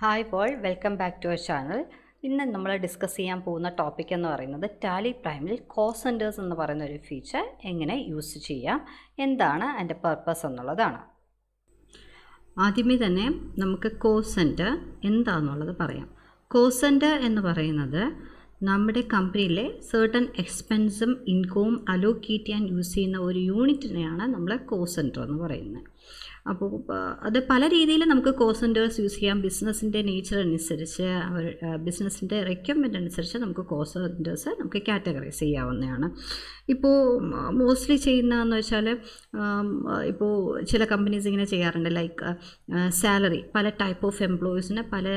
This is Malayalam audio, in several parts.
Hi Paul welcome back to our channel ഇന്ന് നമ്മൾ ഡിസ്കസ് ചെയ്യാൻ പോകുന്ന ടോപ്പിക് എന്ന് പറയുന്നത് ടാലി പ്രൈമിൽ കോ സെന്റേഴ്സ് എന്ന് പറയുന്ന ഒരു ഫീച്ചർ എങ്ങനെ യൂസ് ചെയ്യാം എന്താണ് അതിന്റെ പർപ്പസ് എന്നുള്ളതാണ്. ആദ്യമേ തന്നെ നമുക്ക് കോ സെന്റർ എന്താണെന്നുള്ളത് പറയാം. കോ സെന്റർ എന്ന് പറയുന്നത് നമ്മുടെ കമ്പനിയിലെ സേർട്ടൺ എക്സ്പെൻസും ഇൻകവും അലോക്കേറ്റ് ചെയ്യാൻ യൂസ് ചെയ്യുന്ന ഒരു യൂണിറ്റിനെയാണ് നമ്മൾ കോ സെന്റർ എന്ന് പറയുന്നത്. അപ്പോൾ അത് പല രീതിയിൽ നമുക്ക് കോസ് സെന്റേഴ്സ് യൂസ് ചെയ്യാം. ബിസിനസ്സിന്റെ നേച്ചർ അനുസരിച്ച് അവർ ബിസിനസ്സിന്റെ റിക്വയർമെന്റ് അനുസരിച്ച് നമുക്ക് കോസ് സെന്റേഴ്സ് നമുക്ക് കാറ്റഗറൈസ് ചെയ്യാവുന്നതാണ്. ഇപ്പോൾ മോസ്റ്റ്ലി ചെയ്യുന്നതെന്ന് വെച്ചാൽ ഇപ്പോൾ ചില കമ്പനീസ് ഇങ്ങനെ ചെയ്യാറുണ്ട്. ലൈക്ക് സാലറി പല ടൈപ്പ് ഓഫ് എംപ്ലോയീസിന് പല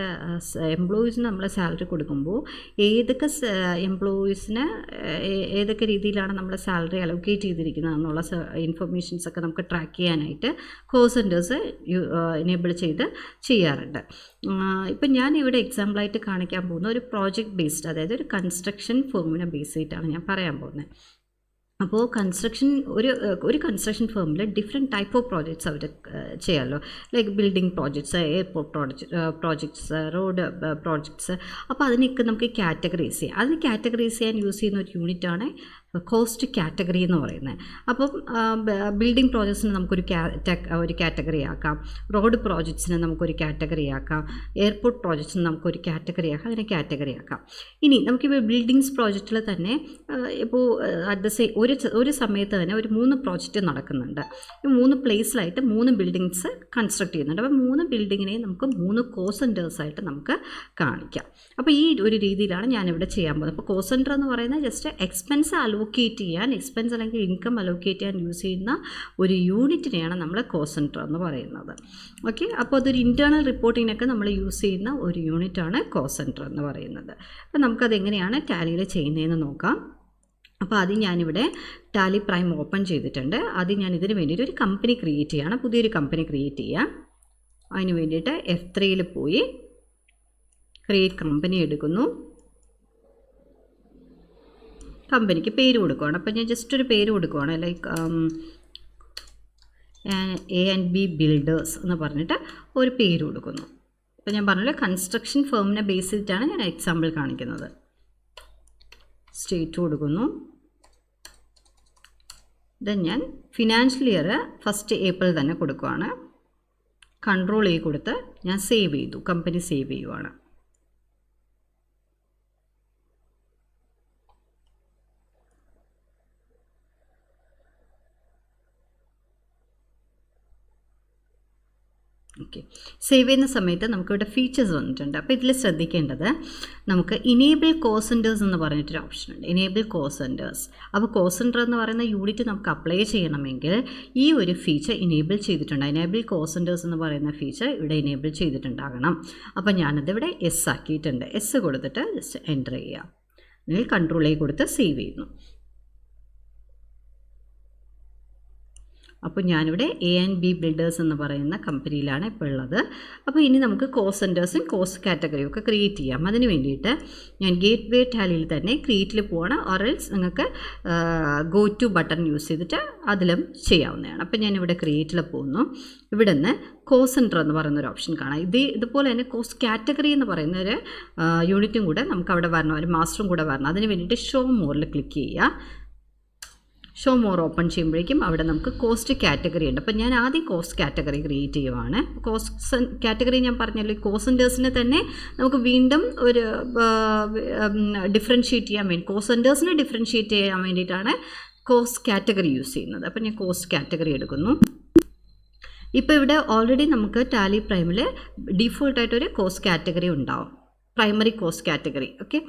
എംപ്ലോയീസിന് നമ്മൾ സാലറി കൊടുക്കുമ്പോൾ ഏതൊക്കെ എംപ്ലോയീസിന് ഏതൊക്കെ രീതിയിലാണ് നമ്മൾ സാലറി അലോക്കേറ്റ് ചെയ്തിരിക്കുന്നത് എന്നുള്ള ഇൻഫർമേഷൻസ് ഒക്കെ നമുക്ക് ട്രാക്ക് ചെയ്യാനായിട്ട് കോസ് സെന്റേഴ്സ് എനേബിൾ ചെയ്ത് ചെയ്യാറുണ്ട്. ഇപ്പം ഞാൻ ഇവിടെ എക്സാമ്പിളായിട്ട് കാണിക്കാൻ പോകുന്ന ഒരു പ്രോജക്റ്റ് ബേസ്ഡ് അതായത് ഒരു കൺസ്ട്രക്ഷൻ ഫോമിനെ ബേസ് ചെയ്തിട്ടാണ് ഞാൻ പറയാൻ പോകുന്നത്. അപ്പോൾ കൺസ്ട്രക്ഷൻ ഒരു ഒരു കൺസ്ട്രക്ഷൻ ഫേമിൽ ഡിഫറെന്റ് ടൈപ്പ് ഓഫ് പ്രോജക്ട്സ് അവർ ചെയ്യാമല്ലോ like building projects airport project projects road projects അപ്പോൾ അതിനൊക്കെ നമുക്ക് കാറ്റഗറൈസ് ചെയ്യാം. അതിന് കാറ്റഗറൈസ് ചെയ്യാൻ യൂസ് ചെയ്യുന്ന ഒരു യൂണിറ്റാണ് കോസ്റ്റ് കാറ്റഗറി എന്ന് പറയുന്നത്. അപ്പം ബിൽഡിംഗ് പ്രോജക്ട്സിന് നമുക്കൊരു ഒരു കാറ്റഗറി ആക്കാം. റോഡ് പ്രോജക്ട്സിന് നമുക്കൊരു കാറ്റഗറി ആക്കാം. എയർപോർട്ട് പ്രോജക്ട്സിന് നമുക്കൊരു കാറ്റഗറി ആക്കാം. അതിനെ കാറ്റഗറി ആക്കാം. ഇനി നമുക്കിപ്പോൾ ബിൽഡിങ്സ് പ്രോജക്റ്റിൽ തന്നെ ഇപ്പോൾ അറ്റ് ദ സെയിം ഒരു ഒരു സമയത്ത് തന്നെ ഒരു മൂന്ന് പ്രോജക്റ്റ് നടക്കുന്നുണ്ട്. ഈ മൂന്ന് പ്ലേസിലായിട്ട് മൂന്ന് ബിൽഡിങ്സ് കൺസ്ട്രക്ട് ചെയ്യുന്നുണ്ട്. അപ്പോൾ മൂന്ന് ബിൽഡിങ്ങിനെ നമുക്ക് മൂന്ന് കോസെന്റേഴ്സായിട്ട് നമുക്ക് കാണിക്കാം. അപ്പോൾ ഈ ഒരു രീതിയിലാണ് ഞാനിവിടെ ചെയ്യാൻ പോകുന്നത്. അപ്പോൾ കോസെന്റർ എന്ന് പറയുന്നത് ജസ്റ്റ് എക്സ്പെൻസ് അലോക്കേറ്റ് ചെയ്യാൻ എക്സ്പെൻസ് അല്ലെങ്കിൽ ഇൻകം അലോക്കേറ്റ് ചെയ്യാൻ യൂസ് ചെയ്യുന്ന ഒരു യൂണിറ്റിനെയാണ് നമ്മൾ കോസെന്റർ എന്ന് പറയുന്നത്. ഓക്കെ അപ്പോൾ അതൊരു ഇന്റേർണൽ റിപ്പോർട്ടിങ്ങിനൊക്കെ നമ്മൾ യൂസ് ചെയ്യുന്ന ഒരു യൂണിറ്റാണ് കോസെന്റർ എന്ന് പറയുന്നത്. അപ്പോൾ നമുക്കത് എങ്ങനെയാണ് ടാലിയിൽ ചെയ്യുന്നതെന്ന് നോക്കാം. അപ്പോൾ ആദ്യം ഞാനിവിടെ ടാലി പ്രൈം ഓപ്പൺ ചെയ്തിട്ടുണ്ട്. ആദ്യം ഞാൻ ഇതിന് വേണ്ടിയിട്ട് ഒരു കമ്പനി ക്രിയേറ്റ് ചെയ്യുകയാണ് പുതിയൊരു കമ്പനി ക്രിയേറ്റ് ചെയ്യാം. അതിന് വേണ്ടിയിട്ട് എഫ് ത്രീയിൽ പോയി ക്രിയേറ്റ് കമ്പനി എടുക്കുന്നു. കമ്പനിക്ക് പേര് കൊടുക്കുകയാണ് അപ്പോൾ ഞാൻ ജസ്റ്റ് ഒരു പേര് കൊടുക്കുകയാണ് like A and B builders എന്ന് പറഞ്ഞിട്ട് ഒരു പേര് കൊടുക്കുന്നു. അപ്പോൾ ഞാൻ പറഞ്ഞില്ല കൺസ്ട്രക്ഷൻ ഫേമിനെ ബേസ് ചെയ്തിട്ടാണ് ഞാൻ എക്സാമ്പിൾ കാണിക്കുന്നത്. സ്റ്റേറ്റ് കൊടുക്കുന്നു. ദെൻ ഞാൻ ഫിനാൻഷ്യൽ ഇയർ ഫസ്റ്റ് ഏപ്രിൽ തന്നെ കൊടുക്കുവാണ്. കൺട്രോൾ ചെയ്ത് കൊടുത്ത് ഞാൻ സേവ് ചെയ്തു. കമ്പനി സേവ് ചെയ്യുവാണ്. ഓക്കെ. സേവ് ചെയ്യുന്ന സമയത്ത് നമുക്കിവിടെ ഫീച്ചേഴ്സ് വന്നിട്ടുണ്ട്. അപ്പോൾ ഇതിൽ ശ്രദ്ധിക്കേണ്ടത് നമുക്ക് ഇനേബിൾ കോസെന്റേഴ്സ് എന്ന് പറഞ്ഞിട്ടൊരു ഓപ്ഷൻ ഉണ്ട്. ഇനേബിൾ കോസെന്റേഴ്സ് അപ്പോൾ കോസെന്റർ എന്ന് പറയുന്ന യൂണിറ്റ് നമുക്ക് അപ്ലൈ ചെയ്യണമെങ്കിൽ ഈ ഒരു ഫീച്ചർ ഇനേബിൾ ചെയ്തിട്ടുണ്ട്. ഇനേബിൾ കോസെന്റേഴ്സ് എന്ന് പറയുന്ന ഫീച്ചർ ഇവിടെ ഇനേബിൾ ചെയ്തിട്ടുണ്ടാകണം. അപ്പോൾ ഞാനത് ഇവിടെ എസ് ആക്കിയിട്ടുണ്ട്. എസ് കൊടുത്തിട്ട് ജസ്റ്റ് എന്റർ ചെയ്യുക അല്ലെങ്കിൽ കൺട്രോൾ കൊടുത്ത് സേവ് ചെയ്യുന്നു. അപ്പോൾ ഞാനിവിടെ എ ആൻഡ് ബി ബിൽഡേഴ്സ് എന്ന് പറയുന്ന കമ്പനിയിലാണ് ഇപ്പോൾ ഉള്ളത്. അപ്പോൾ ഇനി നമുക്ക് കോസ് സെന്റേഴ്സും കോസ് കാറ്റഗറിയും ഒക്കെ ക്രിയേറ്റ് ചെയ്യാം. അതിന് വേണ്ടിയിട്ട് ഞാൻ ഗേറ്റ് വേ ടാലിയിൽ തന്നെ ക്രിയേറ്റിൽ പോവാണ്. ഓറൽസ് നിങ്ങൾക്ക് ഗോ ടു ബട്ടൺ യൂസ് ചെയ്തിട്ട് അതിലും ചെയ്യാവുന്നതാണ്. അപ്പോൾ ഞാനിവിടെ ക്രിയേറ്റിൽ പോകുന്നു ഇവിടെ നിന്ന് കോസ് സെന്റർ എന്ന് പറയുന്ന ഒരു ഓപ്ഷൻ കാണാം. ഇത് ഇതുപോലെ തന്നെ കോസ് കാറ്റഗറി എന്ന് പറയുന്ന ഒരു യൂണിറ്റും കൂടെ നമുക്ക് അവിടെ വരണം. ഒരു മാസ്റ്ററും കൂടെ വരണം. അതിന് വേണ്ടിയിട്ട് ഷോ മോറിൽ ക്ലിക്ക് ചെയ്യുക. ഷോ മോർ ഓപ്പൺ ചെയ്യുമ്പോഴേക്കും അവിടെ നമുക്ക് കോസ്റ്റ് കാറ്റഗറി ഉണ്ട്. അപ്പോൾ ഞാൻ ആദ്യം കോസ്റ്റ് കാറ്റഗറി ക്രിയേറ്റ് ചെയ്യുവാണ്. കോസ്റ്റ് കാറ്റഗറി ഞാൻ പറഞ്ഞല്ലോ കോസെന്റേഴ്സിനെ തന്നെ നമുക്ക് വീണ്ടും ഒരു ഡിഫറൻഷ്യേറ്റ് ചെയ്യാൻ വേണ്ടി കോസെന്റേഴ്സിനെ ഡിഫറൻഷ്യേറ്റ് ചെയ്യാൻ വേണ്ടിയിട്ടാണ് കോസ്റ്റ് കാറ്റഗറി യൂസ് ചെയ്യുന്നത്. അപ്പോൾ ഞാൻ കോസ്റ്റ് കാറ്റഗറി എടുക്കുന്നു. ഇപ്പോൾ ഇവിടെ ഓൾറെഡി നമുക്ക് ടാലി പ്രൈമിൽ ഡിഫോൾട്ടായിട്ടൊരു കോസ്റ്റ് കാറ്റഗറി ഉണ്ടാവും. Primary cost category okay?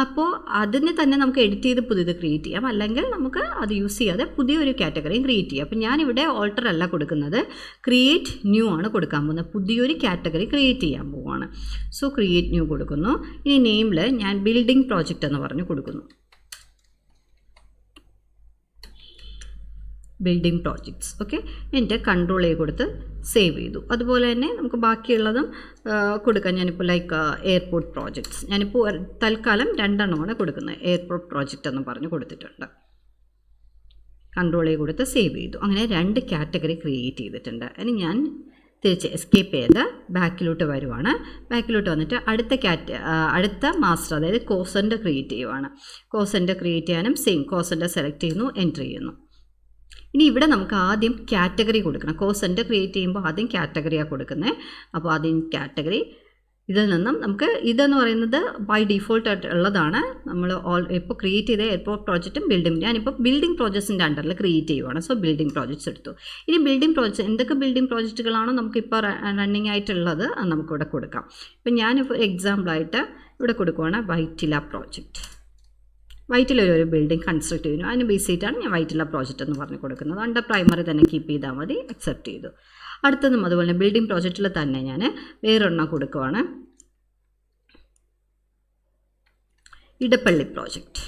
അപ്പോൾ അതിന് തന്നെ നമുക്ക് എഡിറ്റ് ചെയ്ത് പുതിയത് ക്രിയേറ്റ് ചെയ്യാം. അല്ലെങ്കിൽ നമുക്ക് അത് യൂസ് ചെയ്യാതെ പുതിയൊരു കാറ്റഗറിയും ക്രിയേറ്റ് ചെയ്യാം. അപ്പോൾ ഞാനിവിടെ ഓൾട്ടർ അല്ല കൊടുക്കുന്നത്. ക്രിയേറ്റ് ന്യൂ ആണ് കൊടുക്കാൻ പോകുന്നത്. പുതിയൊരു കാറ്റഗറി ക്രിയേറ്റ് ചെയ്യാൻ പോവുകയാണ് സോ ക്രിയേറ്റ് ന്യൂ കൊടുക്കുന്നു. ഇനി നെയിമിൽ ഞാൻ ബിൽഡിംഗ് പ്രോജക്റ്റ് എന്ന് പറഞ്ഞ് കൊടുക്കുന്നു. ബിൽഡിംഗ് പ്രോജക്ട്സ് ഓക്കെ എന്റെ കൺട്രോൾ ചെയ്ത് കൊടുത്ത് സേവ് ചെയ്തു. അതുപോലെ തന്നെ നമുക്ക് ബാക്കിയുള്ളതും കൊടുക്കാം. ഞാനിപ്പോൾ ലൈക്ക് എയർപോർട്ട് പ്രോജക്ട്സ് ഞാനിപ്പോൾ തൽക്കാലം രണ്ടെണ്ണമാണ് കൊടുക്കുന്നത്. എയർപോർട്ട് പ്രോജക്റ്റ് എന്ന് പറഞ്ഞ് കൊടുത്തിട്ടുണ്ട്. കൺട്രോൾ ചെയ്ത് കൊടുത്ത് സേവ് ചെയ്തു. അങ്ങനെ രണ്ട് കാറ്റഗറി ക്രിയേറ്റ് ചെയ്തിട്ടുണ്ട്. ഇനി ഞാൻ തിരിച്ച് എസ്കേപ്പ് ചെയ്ത് ബാക്കിലോട്ട് വരുവാണ്. ബാക്കിലോട്ട് വന്നിട്ട് അടുത്ത കാറ്റ് അടുത്ത മാസ്റ്റർ അതായത് കോസന്റെ ക്രിയേറ്റ് ചെയ്യുവാണ്. കോസന്റെ ക്രിയേറ്റ് ചെയ്യാനും സെയിം കോസന്റെ സെലക്ട് ചെയ്യുന്നു എൻട്രി ചെയ്യുന്നു. ഇനി ഇവിടെ നമുക്ക് ആദ്യം കാറ്റഗറി കൊടുക്കണം. കോസന്റെ ക്രിയേറ്റ് ചെയ്യുമ്പോൾ ആദ്യം കാറ്റഗറിയാണ് കൊടുക്കുന്നത് അപ്പോൾ ആദ്യം കാറ്റഗറി ഇതിൽ നിന്നും നമുക്ക് ഇതെന്ന് പറയുന്നത് ബൈ ഡിഫോൾട്ട് ആയിട്ട് ഉള്ളതാണ്. നമ്മൾ ഓൾ ഇപ്പോൾ ക്രിയേറ്റ് ചെയ്ത എയർപോർട്ട് പ്രോജക്റ്റും ബിൽഡിംഗ് ഞാനിപ്പോൾ ബിൽഡിംഗ് പ്രോജക്ട്സിന്റെ അണ്ടറിൽ ക്രിയേറ്റ് ചെയ്യുവാണ്. സോ ബിൽഡിംഗ് പ്രോജക്ട്സ് എടുത്തു. ഇനി ബിൽഡിംഗ് പ്രോജക്റ്റ് എന്തൊക്കെ ബിൽഡിംഗ് പ്രോജക്റ്റുകളാണോ നമുക്കിപ്പോൾ റണ്ണിങ് ആയിട്ടുള്ളത് നമുക്കിവിടെ കൊടുക്കാം. ഇപ്പം ഞാനിപ്പോൾ എക്സാമ്പിളായിട്ട് ഇവിടെ കൊടുക്കുവാണ് വൈറ്റില പ്രോജക്റ്റ് വൈറ്റിലൊരു ഒരു ബിൽഡിംഗ് കൺസ്ട്രക്ട് ചെയ്യുന്നു അതിന് ബേസ് ചെയ്തിട്ടാണ് ഞാൻ വൈറ്റില പ്രോജക്റ്റ് എന്ന് പറഞ്ഞു കൊടുക്കുന്നത്. അണ്ടർ പ്രൈമറി തന്നെ കീപ്പ് ചെയ്താൽ മതി അക്സെപ്റ്റ് ചെയ്തു. അടുത്തതും അതുപോലെ ബിൽഡിംഗ് പ്രോജക്റ്റിൽ തന്നെ ഞാൻ വേറൊരെണ്ണം കൊടുക്കുവാണ്. ഇടപ്പള്ളി പ്രോജക്റ്റ്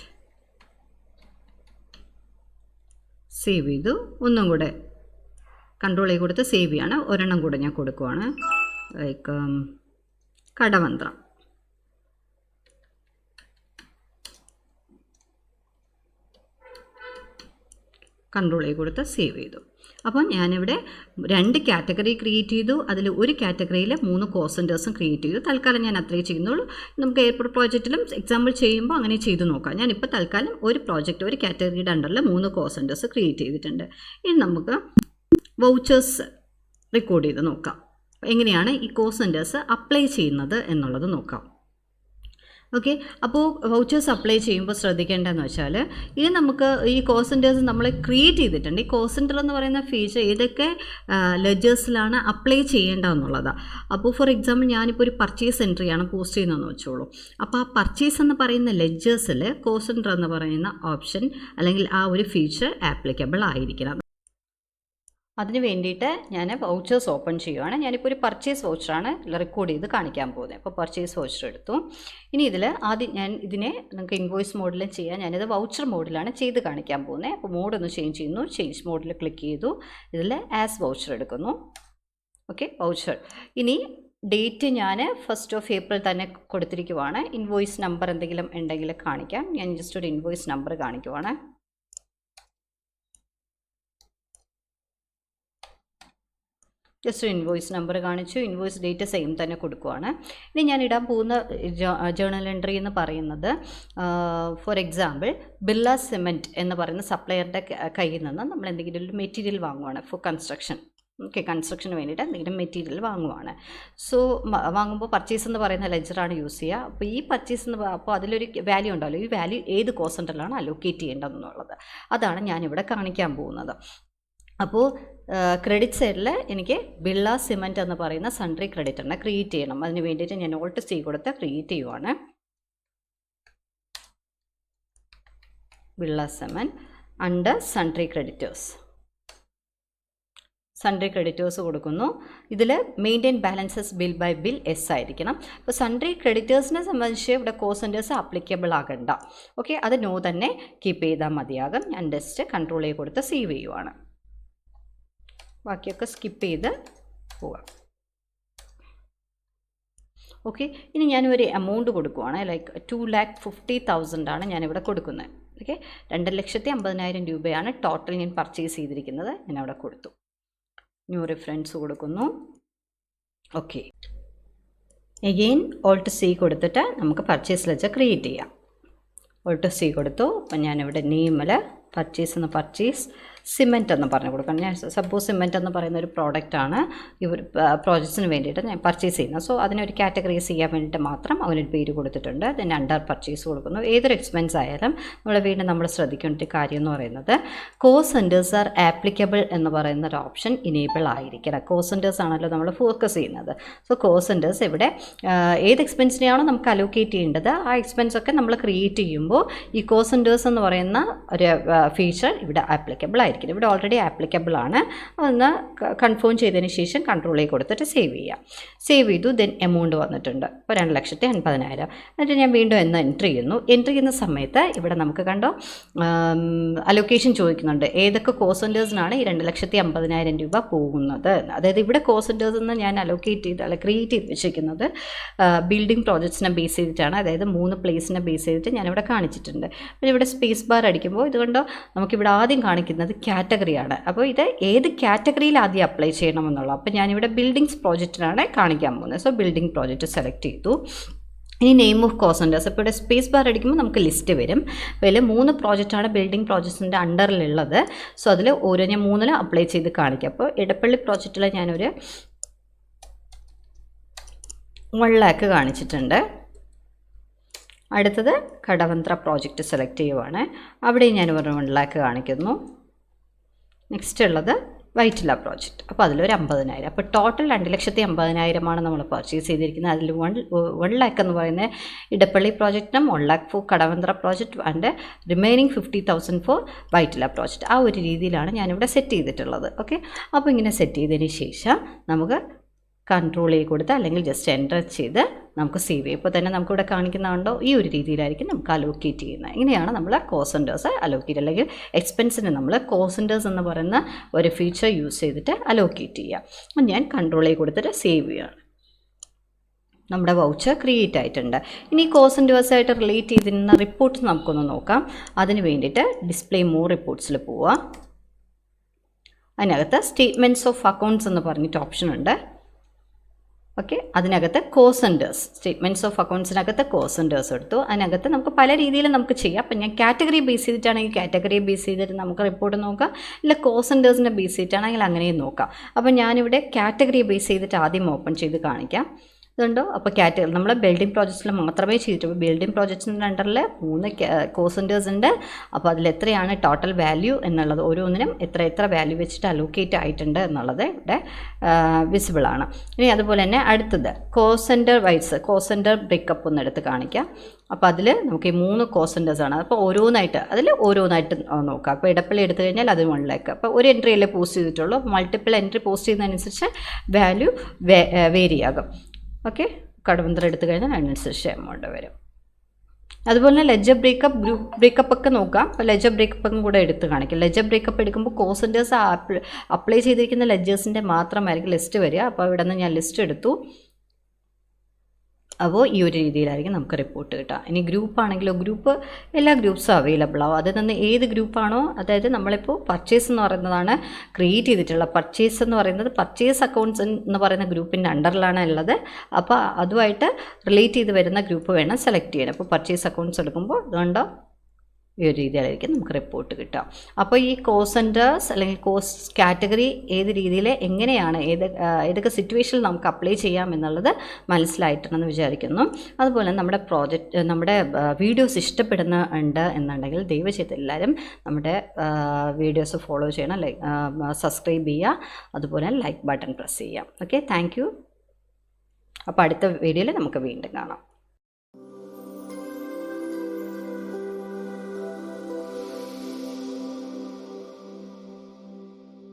സേവ് ചെയ്തു. ഒന്നും കൂടെ കൺട്രോൾ ചെയ്ത് കൊടുത്ത് സേവ് ചെയ്യാണ്. ഒരെണ്ണം കൂടെ ഞാൻ കൊടുക്കുവാണ്. ലൈക്ക് കടവന്ത്രം കൺട്രോൾ ചെയ്ത് കൊടുത്ത് സേവ് ചെയ്തു. അപ്പോൾ ഞാനിവിടെ രണ്ട് കാറ്റഗറി ക്രിയേറ്റ് ചെയ്തു. അതിൽ ഒരു കാറ്റഗറിയിൽ മൂന്ന് കോസന്റേഴ്സും ക്രിയേറ്റ് ചെയ്തു. തൽക്കാലം ഞാൻ അത്രേ ചെയ്യുന്നുള്ളൂ. നമുക്ക് എയർപോർട്ട് പ്രോജക്റ്റിലും എക്സാമ്പിൾ ചെയ്യുമ്പോൾ അങ്ങനെ ചെയ്തു നോക്കാം. ഞാനിപ്പോൾ തൽക്കാലം ഒരു പ്രോജക്റ്റ് ഒരു കാറ്റഗറിയുടെ അണ്ടറിൽ മൂന്ന് കോസന്റേഴ്സ് ക്രിയേറ്റ് ചെയ്തിട്ടുണ്ട്. ഇനി നമുക്ക് വൗച്ചേഴ്സ് റെക്കോർഡ് ചെയ്ത് നോക്കാം. എങ്ങനെയാണ് ഈ കോസന്റേഴ്സ് അപ്ലൈ ചെയ്യുന്നത് എന്നുള്ളത് നോക്കാം. ഓക്കെ അപ്പോൾ വൗച്ചേഴ്സ് അപ്ലൈ ചെയ്യുമ്പോൾ ശ്രദ്ധിക്കേണ്ടതെന്ന് വെച്ചാൽ ഇനി നമുക്ക് ഈ കോൾ സെന്റേഴ്സ് നമ്മൾ ക്രിയേറ്റ് ചെയ്തിട്ടുണ്ട്. ഈ കോൾ സെന്റർ എന്ന് പറയുന്ന ഫീച്ചർ ഏതൊക്കെ ലെജേഴ്സിലാണ് അപ്ലൈ ചെയ്യേണ്ടതെന്നുള്ളതാണ് അപ്പോൾ ഫോർ എക്സാമ്പിൾ ഞാനിപ്പോൾ ഒരു പർച്ചേസ് എൻട്രിയാണ് പോസ്റ്റ് ചെയ്യുന്നതെന്ന് വെച്ചോളൂ. അപ്പോൾ ആ പർച്ചേസ് എന്ന് പറയുന്ന ലെജേഴ്സിൽ കോൾ സെന്റർ എന്ന് പറയുന്ന ഓപ്ഷൻ അല്ലെങ്കിൽ ആ ഒരു ഫീച്ചർ ആപ്ലിക്കബിൾ ആയിരിക്കണം. അതിന് വേണ്ടിയിട്ട് ഞാൻ വൗച്ചേഴ്സ് ഓപ്പൺ ചെയ്യുവാണ്. ഞാനിപ്പോൾ ഒരു പർച്ചേസ് വൗച്ചറാണ് റെക്കോർഡ് ചെയ്ത് കാണിക്കാൻ പോകുന്നത്. അപ്പോൾ പർച്ചേസ് വൗച്ചർ എടുത്തു. ഇനി ഇതിൽ ആദ്യം ഞാൻ ഇതിനെ നിങ്ങൾക്ക് ഇൻവോയ്സ് മോഡിലും ചെയ്യാം. ഞാനിത് വൗച്ചർ മോഡിലാണ് ചെയ്ത് കാണിക്കാൻ പോകുന്നത്. അപ്പോൾ മോഡ് ഒന്ന് ചേഞ്ച് ചെയ്യുന്നു. ചേഞ്ച് മോഡിൽ ക്ലിക്ക് ചെയ്തു. ഇതിൽ ആസ് വൗച്ചർ എടുക്കുന്നു. ഓക്കെ വൗച്ചർ ഇനി ഡേറ്റ് ഞാൻ ഫസ്റ്റ് ഓഫ് ഏപ്രിൽ തന്നെ കൊടുത്തിരിക്കുവാണ്. ഇൻവോയ്സ് നമ്പർ എന്തെങ്കിലും ഉണ്ടെങ്കിൽ കാണിക്കാം. ഞാൻ ജസ്റ്റ് ഒരു ഇൻവോയ്സ് നമ്പർ കാണിക്കുവാണ്. ജസ്റ്റ് ഇൻവോയ്സ് നമ്പർ കാണിച്ചു. ഇൻവോയ്സ് ഡേറ്റ് സെയിം തന്നെ കൊടുക്കുവാണ്. ഇനി ഞാൻ ഇടാൻ പോകുന്ന ജേണൽ എൻട്രി എന്ന് പറയുന്നത് ഫോർ എക്സാമ്പിൾ ബില്ല സിമെന്റ് എന്ന് പറയുന്ന സപ്ലയറുടെ കയ്യിൽ നിന്ന് നമ്മൾ എന്തെങ്കിലും ഒരു മെറ്റീരിയൽ വാങ്ങുവാണ് ഫോർ കൺസ്ട്രക്ഷൻ ഓക്കെ കൺസ്ട്രക്ഷന് വേണ്ടിയിട്ട് എന്തെങ്കിലും മെറ്റീരിയൽ വാങ്ങുവാണ്. സോ വാങ്ങുമ്പോൾ പർച്ചേസ് എന്ന് പറയുന്ന ലെജറാണ് യൂസ് ചെയ്യുക. അപ്പോൾ ഈ പർച്ചേസ് എന്ന് അപ്പോൾ അതിലൊരു വാല്യൂ ഉണ്ടാവില്ല ഈ വാല്യൂ ഏത് കോസെന്ററിലാണ് അലോക്കേറ്റ് ചെയ്യേണ്ടതെന്നുള്ളത്. അതാണ് ഞാനിവിടെ കാണിക്കാൻ പോകുന്നത്. അപ്പോൾ ക്രെഡിറ്റ് സൈഡിൽ എനിക്ക് ബിള്ള സിമന്റ് എന്ന് പറയുന്ന സൺട്രി ക്രെഡിറ്റ് ആണ് ക്രിയേറ്റ് ചെയ്യണം. അതിന് വേണ്ടിയിട്ട് ഞാൻ ഓൾട്ട് സി കൊടുത്ത് ക്രിയേറ്റ് ചെയ്യുവാണ്. ബിള്ള cement under sundry creditors sundry creditors കൊടുക്കുന്നു. ഇതിൽ maintain balances bill by bill yes ആയിരിക്കണം. അപ്പോൾ സൺട്രി ക്രെഡിറ്റേഴ്സിനെ സംബന്ധിച്ച് ഇവിടെ കോസെന്റേഴ്സ് ആപ്ലിക്കബിൾ ആകണ്ട. ഓക്കെ അത് നോ തന്നെ കീപ്പ് ചെയ്താൽ മതിയാകും. ഞാൻ ജസ്റ്റ് കൺട്രോൾ ചെയ്ത് കൊടുത്ത് സേവ് ചെയ്യുവാണ്. ബാക്കിയൊക്കെ സ്കിപ്പ് ചെയ്ത് പോവാം. ഓക്കെ ഇനി ഞാനൊരു എമൗണ്ട് കൊടുക്കുവാണ്. Like two lakh fifty thousand ആണ് ഞാനിവിടെ കൊടുക്കുന്നത്. ഓക്കെ രണ്ട് ലക്ഷത്തി അമ്പതിനായിരം രൂപയാണ് ടോട്ടൽ ഞാൻ പർച്ചേസ് ചെയ്തിരിക്കുന്നത്. ഞാൻ അവിടെ കൊടുത്തു. ന്യൂ റെഫറൻസ് കൊടുക്കുന്നു. ഓക്കെ എഗെയിൻ ഓൾട്ട് സി കൊടുത്തിട്ട് നമുക്ക് പർച്ചേസ് ലെജർ ക്രിയേറ്റ് ചെയ്യാം. ഓൾട്ട് സി കൊടുത്തു. അപ്പം ഞാനിവിടെ നെയിമിൽ പർച്ചേസ് എന്ന് പർച്ചേസ് സിമെന്റ് എന്ന് പറഞ്ഞു കൊടുക്കണം. ഞാൻ സപ്പോസ് സിമെന്റ് എന്ന് പറയുന്ന ഒരു പ്രോഡക്റ്റാണ് ഒരു പ്രോജക്ട്സിന് വേണ്ടിയിട്ട് ഞാൻ പർച്ചേസ് ചെയ്യുന്നത്. സോ അതിനൊരു കാറ്റഗറൈസ് ചെയ്യാൻ വേണ്ടിയിട്ട് മാത്രം അവനൊരു പേര് കൊടുത്തിട്ടുണ്ട്. ദെൻ അണ്ടർ പർച്ചേസ് കൊടുക്കുന്നു. ഏതൊരു എക്സ്പെൻസ് ആയാലും നമ്മളെ വീണ്ടും നമ്മൾ ശ്രദ്ധിക്കേണ്ട ഒരു കാര്യം എന്ന് പറയുന്നത് കോ സെന്റേഴ്സ് ആർ ആപ്ലിക്കബിൾ എന്ന് പറയുന്ന ഒരു ഓപ്ഷൻ ഇനേബിൾ ആയിരിക്കണം. കോ സെന്റേഴ്സ് ആണല്ലോ നമ്മൾ ഫോക്കസ് ചെയ്യുന്നത്. സോ കോ സെന്റേഴ്സ് ഇവിടെ ഏത് എക്സ്പെൻസിനെയാണോ നമുക്ക് അലോക്കേറ്റ് ചെയ്യേണ്ടത് ആ എക്സ്പെൻസ് ഒക്കെ നമ്മൾ ക്രിയേറ്റ് ചെയ്യുമ്പോൾ ഈ കോ സെന്റേഴ്സ് എന്ന് പറയുന്ന ഒരു ഫീച്ചർ ഇവിടെ ആപ്ലിക്കബിൾ ആയിരിക്കും. ഇവിടെ ഓൾറെഡി ആപ്ലിക്കബിൾ ആണ്. അതൊന്ന് കൺഫേം ചെയ്തതിന് ശേഷം കൺട്രോളിൽ കൊടുത്തിട്ട് സേവ് ചെയ്യുക സേവ് ചെയ്തു ദെൻ എമൗണ്ട് വന്നിട്ടുണ്ട്. ഇപ്പോൾ രണ്ട് ലക്ഷത്തി അൻപതിനായിരം. എന്നിട്ട് ഞാൻ വീണ്ടും എന്ന് എൻട്രി ചെയ്യുന്നു. എൻട്രി ചെയ്യുന്ന സമയത്ത് ഇവിടെ നമുക്ക് കണ്ടോ അലൊക്കേഷൻ ചോദിക്കുന്നുണ്ട്. ഏതൊക്കെ കോസെന്റേഴ്സിനാണ് ഈ രണ്ട് ലക്ഷത്തി അമ്പതിനായിരം രൂപ പോകുന്നത്? അതായത് ഇവിടെ കോസെന്റേഴ്സ് എന്ന് ഞാൻ അലോക്കേറ്റ് ചെയ്ത് അല്ല ക്രിയേറ്റ് ചെയ്ത് വെച്ചിരിക്കുന്നത് ബിൽഡിംഗ് പ്രോജക്ട്സിനെ ബേസ് ചെയ്തിട്ടാണ്. അതായത് മൂന്ന് പ്ലേസിനെ ബേസ് ചെയ്തിട്ട് ഞാനിവിടെ കാണിച്ചിട്ടുണ്ട്. പിന്നെ ഇവിടെ സ്പേസ് ബാർ അടിക്കുമ്പോൾ ഇതുകൊണ്ട് നമുക്കിവിടെ ആദ്യം കാണിക്കുന്നത് കാറ്റഗറിയാണ്. അപ്പോൾ ഇത് ഏത് കാറ്റഗറിയിൽ ആദ്യം അപ്ലൈ ചെയ്യണമെന്നുള്ളത്. അപ്പോൾ ഞാനിവിടെ ബിൽഡിങ്സ് പ്രോജക്റ്റിനാണ് കാണിക്കാൻ പോകുന്നത്. സോ ബിൽഡിംഗ് പ്രോജക്റ്റ് സെലക്ട് ചെയ്തു. ഇനി നെയിം ഓഫ് കോസന്റേഴ്സ് അപ്പോൾ ഇവിടെ സ്പേസ് ബാർ അടിക്കുമ്പോൾ നമുക്ക് ലിസ്റ്റ് വരും. അതിൽ മൂന്ന് പ്രോജക്റ്റാണ് ബിൽഡിംഗ് പ്രോജക്ട്സിന്റെ അണ്ടറിലുള്ളത്. സോ അതിൽ ഓരോ ഞാൻ മൂന്നിൽ അപ്ലൈ ചെയ്ത് കാണിക്കാം. അപ്പോൾ ഇടപ്പള്ളി പ്രോജക്റ്റിൽ ഞാനൊരു വൺ ലാക്ക് കാണിച്ചിട്ടുണ്ട്. അടുത്തത് കടവന്ത്ര പ്രോജക്റ്റ് സെലക്ട് ചെയ്യുവാണ്. അവിടെയും ഞാൻ ഒരു വൺ ലാക്ക് കാണിക്കുന്നു. നെക്സ്റ്റ് ഉള്ളത് വൈറ്റില പ്രോജക്റ്റ് അപ്പോൾ അതിലൊരു അമ്പതിനായിരം. അപ്പോൾ ടോട്ടൽ രണ്ട് ലക്ഷത്തി അമ്പതിനായിരമാണ് നമ്മൾ പർച്ചേസ് ചെയ്തിരിക്കുന്നത്. അതിൽ വൺ വൺ ലാക്ക് എന്ന് പറയുന്ന Edappally പ്രോജക്റ്റിനും one lakh for Kadavanthra project and remaining fifty thousand for Vyttila project ആ ഒരു രീതിയിലാണ് ഞാനിവിടെ സെറ്റ് ചെയ്തിട്ടുള്ളത്. ഓക്കെ അപ്പോൾ ഇങ്ങനെ സെറ്റ് ചെയ്തതിന് ശേഷം നമുക്ക് കൺട്രോൾ ചെയ്ത് കൊടുത്ത് അല്ലെങ്കിൽ ജസ്റ്റ് എന്റർ ചെയ്ത് നമുക്ക് സേവ് ചെയ്യും. ഇപ്പോൾ തന്നെ നമുക്കിവിടെ കാണിക്കുന്നതുണ്ടോ ഈ ഒരു രീതിയിലായിരിക്കും നമുക്ക് അലോക്കേറ്റ് ചെയ്യുന്നത്. ഇങ്ങനെയാണ് നമ്മൾ കോസന്റേഴ്സ് അലോക്കേറ്റ് അല്ലെങ്കിൽ എക്സ്പെൻസിന് നമ്മൾ കോസന്റേഴ്സ് എന്ന് പറയുന്ന ഒരു ഫീച്ചർ യൂസ് ചെയ്തിട്ട് അലോക്കേറ്റ് ചെയ്യുക അപ്പം ഞാൻ കൺട്രോൾ ചെയ്ത് കൊടുത്തിട്ട് സേവ് ചെയ്യുകയാണ്. നമ്മുടെ വൗച്ചർ ക്രിയേറ്റ് ആയിട്ടുണ്ട്. ഇനി കോസന്റേഴ്സായിട്ട് റിലേറ്റ് ചെയ്തിരുന്ന റിപ്പോർട്ട്സ് നമുക്കൊന്ന് നോക്കാം. അതിന് വേണ്ടിയിട്ട് ഡിസ്പ്ലേ മോർ റിപ്പോർട്ട്സിൽ പോവുക അതിനകത്ത് സ്റ്റേറ്റ്മെന്റ്സ് ഓഫ് അക്കൗണ്ട്സ് എന്ന് പറഞ്ഞിട്ട് ഓപ്ഷൻ ഉണ്ട്. ഓക്കെ അതിനകത്ത് കോസൻഡേഴ്സ് സ്റ്റേറ്റ്മെന്റ്സ് ഓഫ് അക്കൗണ്ട്സിനകത്ത് കോസൻഡേഴ്സ് എടുത്തു. അതിനകത്ത് നമുക്ക് പല രീതിയിൽ നമുക്ക് ചെയ്യാം. അപ്പം ഞാൻ കാറ്റഗറി ബേസ് ചെയ്തിട്ടാണെങ്കിൽ കാറ്റഗറി ബേസ് ചെയ്തിട്ട് നമുക്ക് റിപ്പോർട്ട് നോക്കാം. ഇല്ല കോസെന്റേഴ്സിന്റെ ബേസ് ചെയ്തിട്ടാണെങ്കിൽ അങ്ങനെയും നോക്കാം. അപ്പം ഞാനിവിടെ കാറ്റഗറി ബേസ് ചെയ്തിട്ട് ആദ്യം ഓപ്പൺ ചെയ്ത് കാണിക്കാം. ഇതുണ്ടോ? അപ്പോൾ കാറ്റഗറി നമ്മൾ ബിൽഡിംഗ് പ്രോജക്ട്സിൽ മാത്രമേ ചെയ്തിട്ടുള്ളൂ. ബിൽഡിംഗ് പ്രോജക്ട്സിന്റെ അണ്ടറിൽ മൂന്ന് കോസന്റേഴ്സ് ഉണ്ട്. അപ്പോൾ അതിൽ എത്രയാണ് ടോട്ടൽ വാല്യൂ എന്നുള്ളത്? ഓരോന്നിനും എത്ര എത്ര വാല്യൂ വെച്ചിട്ട് അലോക്കേറ്റ് ആയിട്ടുണ്ട് എന്നുള്ളത് ഇവിടെ വിസിബിൾ ആണ്. ഇനി അതുപോലെ തന്നെ അടുത്തത് കോസെന്റർ വൈസ് കോസെന്റർ ബ്രേക്കപ്പ് ഒന്ന് എടുത്ത് കാണിക്കാം. അപ്പോൾ അതിൽ നമുക്ക് ഈ മൂന്ന് കോസന്റേഴ്സ് ആണ്. അപ്പോൾ ഓരോന്നായിട്ട് അതിൽ ഓരോന്നായിട്ട് നോക്കാം. അപ്പോൾ ഇടപ്പള്ളി എടുത്തു കഴിഞ്ഞാൽ അത് മുകളിലേക്ക് അപ്പോൾ ഒരു എൻട്രി അല്ലേ പോസ്റ്റ് ചെയ്തിട്ടുള്ളൂ. മൾട്ടിപ്പിൾ എൻട്രി പോസ്റ്റ് ചെയ്യുന്നതനുസരിച്ച് വാല്യൂ വേരി ആകും. ഓക്കെ കടവന്തരം എടുത്തു കഴിഞ്ഞാൽ അതിനനുസരിച്ച് എമൗണ്ട് വരും. അതുപോലെ തന്നെ ലെജർ ബ്രേക്കപ്പ് ഗ്രൂപ്പ് ബ്രേക്കപ്പ് ഒക്കെ നോക്കാം. അപ്പോൾ ലെജർ ബ്രേക്കപ്പും കൂടെ എടുത്ത് കാണിക്കും. ലെജർ ബ്രേക്കപ്പ് എടുക്കുമ്പോൾ കോസന്റേഴ്സ് അപ്ലൈ ചെയ്തിരിക്കുന്ന ലെജേഴ്സിന്റെ മാത്രമായിരിക്കും ലിസ്റ്റ് വരിക. അപ്പോൾ ഇവിടെ നിന്ന് ഞാൻ ലിസ്റ്റ് എടുത്തു. അപ്പോൾ ഈ ഒരു രീതിയിലായിരിക്കും നമുക്ക് റിപ്പോർട്ട് കിട്ടുക. ഇനി ഗ്രൂപ്പ് ആണെങ്കിലോ ഗ്രൂപ്പ് എല്ലാ ഗ്രൂപ്പ്സും അവൈലബിൾ ആവും. അതിൽ നിന്ന് ഏത് ഗ്രൂപ്പാണോ അതായത് നമ്മളിപ്പോൾ പർച്ചേസ് എന്ന് പറയുന്നതാണ് ക്രിയേറ്റ് ചെയ്തിട്ടുള്ള പർച്ചേസ് എന്ന് പറയുന്നത് പർച്ചേസ് അക്കൗണ്ട്സ് എന്ന് പറയുന്ന ഗ്രൂപ്പിന്റെ അണ്ടറിലാണ് ഉള്ളത്. അപ്പോൾ അതുമായിട്ട് റിലേറ്റ് ചെയ്ത് വരുന്ന ഗ്രൂപ്പ് വേണം സെലക്ട് ചെയ്യാൻ. അപ്പോൾ പർച്ചേസ് അക്കൗണ്ട്സ് എടുക്കുമ്പോൾ അതുകൊണ്ടോ ഈ ഒരു രീതിയിലായിരിക്കും നമുക്ക് റിപ്പോർട്ട് കിട്ടുക. അപ്പോൾ ഈ കോസെന്റേഴ്സ് അല്ലെങ്കിൽ കോസ് കാറ്റഗറി ഏത് രീതിയിൽ എങ്ങനെയാണ് ഏത് ഏതൊക്കെ സിറ്റുവേഷനിൽ നമുക്ക് അപ്ലൈ ചെയ്യാം എന്നുള്ളത് മനസ്സിലായിട്ടുണ്ടെന്ന് വിചാരിക്കുന്നു. അതുപോലെ നമ്മുടെ പ്രോജക്റ്റ് നമ്മുടെ വീഡിയോസ് ഇഷ്ടപ്പെടുന്ന ഉണ്ട് എന്നുണ്ടെങ്കിൽ ദയവ് ചെയ്ത് എല്ലാവരും നമ്മുടെ വീഡിയോസ് ഫോളോ ചെയ്യണം. ലൈക്ക് സബ്സ്ക്രൈബ് ചെയ്യുക. അതുപോലെ ലൈക്ക് ബട്ടൺ പ്രസ് ചെയ്യാം ഓക്കെ താങ്ക് അപ്പോൾ അടുത്ത വീഡിയോയിൽ നമുക്ക് വീണ്ടും കാണാം.